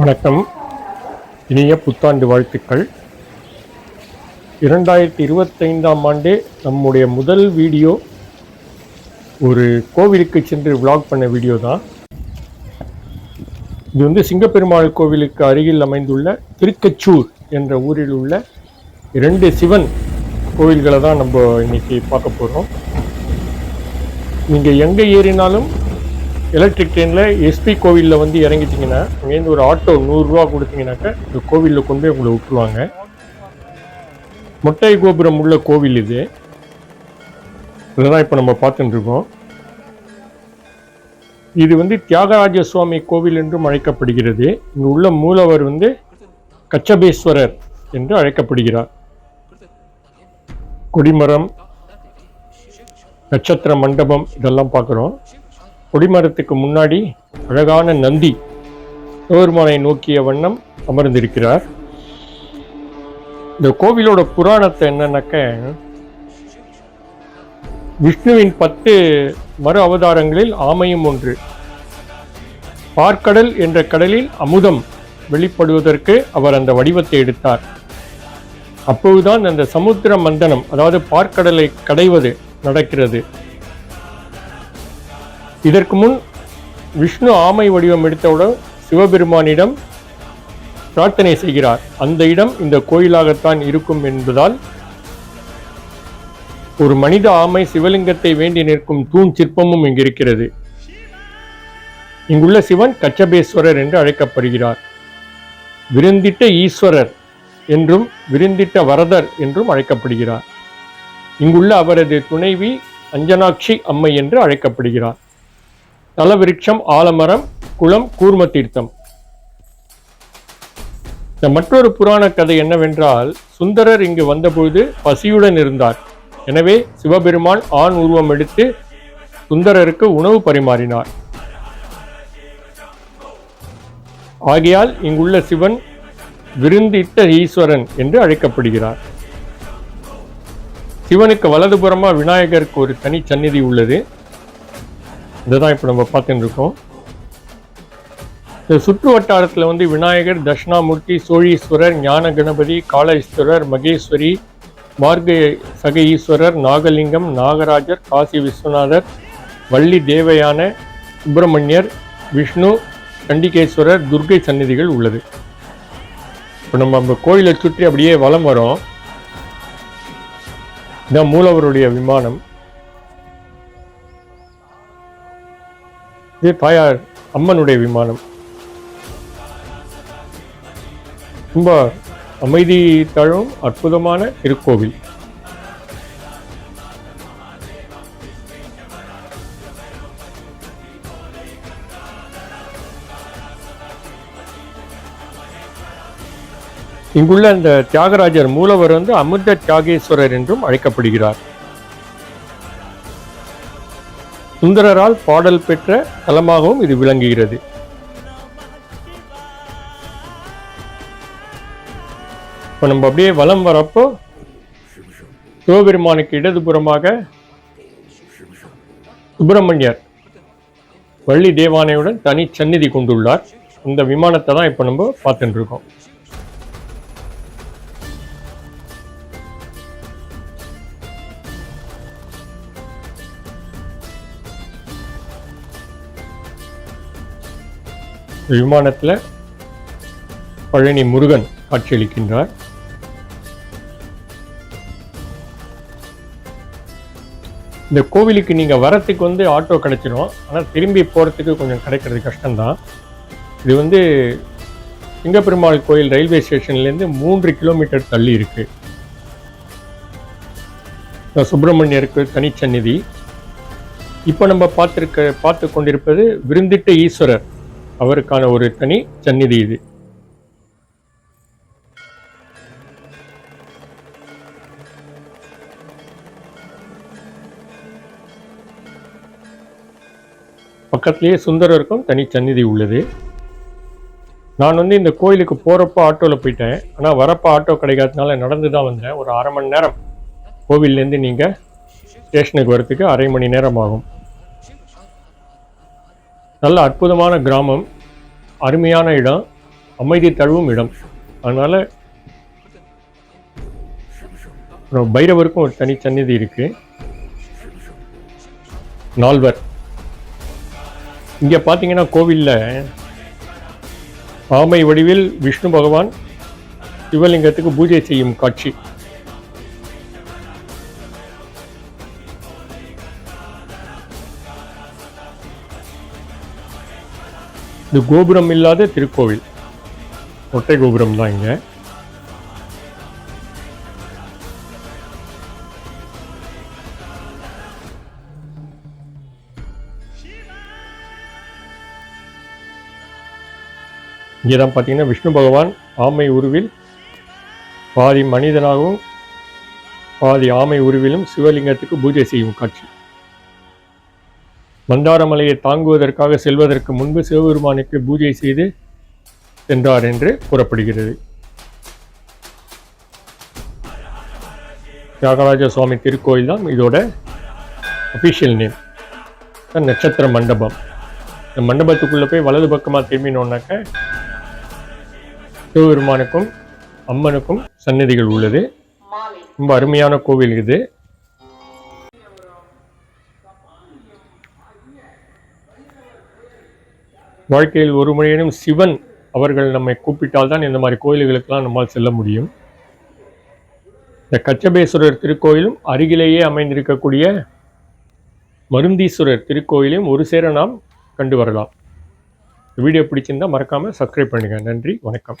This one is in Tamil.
வணக்கம். இனிய புத்தாண்டு வாழ்த்துக்கள். இரண்டாயிரத்தி இருபத்தைந்தாம் ஆண்டே நம்முடைய முதல் வீடியோ. ஒரு கோவிலுக்கு சென்று விலாக் பண்ண வீடியோ தான். இது வந்து சிங்கப்பெருமாள் கோவிலுக்கு அருகில் அமைந்துள்ள திருக்கச்சூர் என்ற ஊரில் உள்ள இரண்டு சிவன் கோவில்களை தான் நம்ம இன்னைக்கு பார்க்க போகிறோம் நீங்கள் எங்கே ஏறினாலும் எலக்ட்ரிக் ட்ரெயினில் எஸ்பி கோவிலில் வந்து இறங்கிட்டிங்கன்னா அங்கேருந்து ஒரு ஆட்டோ நூறுரூவா கொடுத்தீங்கன்னாக்கா இந்த கோவிலில் கொண்டு போய் உங்களை விட்டுருவாங்க. மொட்டை கோபுரம் உள்ள கோவில் இது. இதுதான் இப்போ நம்ம பார்த்துட்டுருக்கோம் இது வந்து தியாகராஜ சுவாமி கோவில் என்றும் அழைக்கப்படுகிறது. இங்கு உள்ள மூலவர் வந்து கச்சபேஸ்வரர் என்று அழைக்கப்படுகிறார். கொடிமரம் நட்சத்திர மண்டபம் இதெல்லாம் பார்க்குறோம். கொடிமரத்துக்கு முன்னாடி அழகான நந்தி சிவபெருமானை நோக்கிய வண்ணம் அமர்ந்திருக்கிறார். இந்த கோவிலோட புராணத்தை என்னன்னாக்க விஷ்ணுவின் பத்து மறு அவதாரங்களில் ஆமையும் ஒன்று. பார்க்கடல் என்ற கடலில் அமுதம் வெளிப்படுவதற்கு அவர் அந்த வடிவத்தை எடுத்தார். அப்போதுதான் அந்த சமுத்திர மந்தனம் அதாவது பார்க்கடலை கடைவது நடக்கிறது. இதற்கு முன் விஷ்ணு ஆமை வடிவம் எடுத்தவுடன் சிவபெருமானிடம் பிரார்த்தனை செய்கிறார். அந்த இடம் இந்த கோயிலாகத்தான் இருக்கும் என்பதால் ஒரு மனித ஆமை சிவலிங்கத்தை வேண்டி நிற்கும் தூண் சிற்பமும் இங்கு இருக்கிறது இங்குள்ள சிவன் கச்சபேஸ்வரர் என்று அழைக்கப்படுகிறார். விருந்திட்ட ஈஸ்வரர் என்றும் விருந்திட்ட வரதர் என்றும் அழைக்கப்படுகிறார். இங்குள்ள அவரது துணைவி அஞ்சனாட்சி அம்மை என்று அழைக்கப்படுகிறார். தலவிருட்சம் ஆலமரம் குளம் கூர்ம தீர்த்தம். இந்த மற்றொரு புராண கதை என்னவென்றால் சுந்தரர் இங்கு வந்தபொழுது பசியுடன் இருந்தார். எனவே சிவபெருமான் ஆண் உருவம் எடுத்து சுந்தரருக்கு உணவு பரிமாறினார். ஆகையால் இங்குள்ள சிவன் விருந்திட்ட ஈஸ்வரன் என்று அழைக்கப்படுகிறார். சிவனுக்கு வலதுபுறமா விநாயகருக்கு ஒரு தனி சந்நிதி உள்ளது. இதுதான் இப்போ நம்ம பார்த்துட்டு இருக்கோம். இந்த சுற்று வட்டாரத்தில் வந்து விநாயகர் தட்சிணாமூர்த்தி சோழீஸ்வரர் ஞான கணபதி காளேஸ்வரர் மகேஸ்வரி மார்க சக ஈஸ்வரர் நாகலிங்கம் நாகராஜர் காசி விஸ்வநாதர் வள்ளி தேவயான சுப்பிரமணியர் விஷ்ணு சண்டிகேஸ்வரர் துர்க்கை சந்நிதிகள் உள்ளது. இப்போ நம்ம அந்த கோயிலை சுற்றி அப்படியே வலம் வரோம். இதான் மூலவருடைய விமானம். இது தாயார் அம்மனுடைய விமானம். ரொம்ப அமைதி தழும் அற்புதமான திருக்கோவில். இங்குள்ள அந்த தியாகராஜர் மூலவர் வந்து அமிர்த தியாகேஸ்வரர் என்றும் அழைக்கப்படுகிறார். சுந்தரரால் பாடல் பெற்ற தலமாகவும் இது விளங்குகிறது. இப்போ நம்ம அப்படியே வலம் வரப்போ சிவபெருமானுக்கு இடதுபுறமாக சுப்பிரமணியர் வள்ளி தேவானையுடன் தனி சந்நிதி கொண்டுள்ளார். இந்த விமானத்தை தான் இப்போ நம்ம பார்த்துட்டு இருக்கோம். விமானத்தில் பழனி முருகன் காட்சியளிக்கின்றார். இந்த கோவிலுக்கு நீங்கள் வரத்துக்கு வந்து ஆட்டோ கிடைச்சிரும். ஆனால் திரும்பி போகிறதுக்கு கொஞ்சம் கிடைக்கிறது கஷ்டம்தான். இது வந்து சிங்கப்பெருமாள் கோயில் ரயில்வே ஸ்டேஷன்லேருந்து மூன்று கிலோமீட்டர் தள்ளி இருக்கு. சுப்பிரமணியருக்கு தனிச்சந்நிதி. இப்போ நம்ம பார்த்துருக்க பார்த்து கொண்டிருப்பது விருந்திட்ட ஈஸ்வரர். அவருக்கான ஒரு தனி சந்நிதி இது. பக்கத்திலேயே சுந்தரருக்கும் தனி சந்நிதி உள்ளது. நான் வந்து இந்த கோயிலுக்கு போகிறப்போ ஆட்டோவில் போயிட்டேன். ஆனால் வரப்போ ஆட்டோ கிடைக்காதனால நடந்து தான் வந்தேன். ஒரு அரை மணி நேரம் கோவில்லேருந்து நீங்கள் ஸ்டேஷனுக்கு வரத்துக்கு அரை மணி நேரம் ஆகும். நல்ல அற்புதமான கிராமம் அருமையான இடம் அமைதி தழுவும் இடம். அதனால் அப்புறம் பைரவருக்கும் ஒரு தனி சந்நிதி இருக்குது நால்வர். இங்கே பார்த்தீங்கன்னா கோவிலில் ஆமை வடிவில் விஷ்ணு பகவான் சிவலிங்கத்துக்கு பூஜை செய்யும் காட்சி. இது கோபுரம் இல்லாத திருக்கோவில். ஒட்டை கோபுரம் தான் இங்கே. இங்கே தான் பார்த்தீங்கன்னா விஷ்ணு பகவான் ஆமை உருவில் பாதி மனிதனாகவும் பாதி ஆமை உருவிலும் சிவலிங்கத்துக்கு பூஜை செய்யும் காட்சி. மந்தாரமலையை தாங்குவதற்காக செல்வதற்கு முன்பு சிவபெருமானுக்கு பூஜை செய்து சென்றார் என்று கூறப்படுகிறது. தியாகராஜ சுவாமி திருக்கோயில் தான் இதோட அஃபிஷியல் நேம் நட்சத்திர மண்டபம். இந்த மண்டபத்துக்குள்ளே போய் வலது பக்கமாக திரும்பினோன்னாக்க சிவபெருமானுக்கும் அம்மனுக்கும் சன்னதிகள் உள்ளது. ரொம்ப அருமையான கோவில் இது. வாழ்க்கையில் ஒரு முறையிலும் சிவன் அவர்கள் நம்மை கூப்பிட்டால் தான் இந்த மாதிரி கோயில்களுக்கெல்லாம் நம்மால் செல்ல முடியும். இந்த கச்சபேஸ்வரர் திருக்கோயிலும் அருகிலேயே அமைந்திருக்கக்கூடிய மருந்தீஸ்வரர் திருக்கோயிலையும் ஒரு சேர நாம் கண்டு வரலாம். வீடியோ பிடிச்சிருந்தா மறக்காமல் சப்ஸ்கிரைப் பண்ணுங்கள் நன்றி வணக்கம்.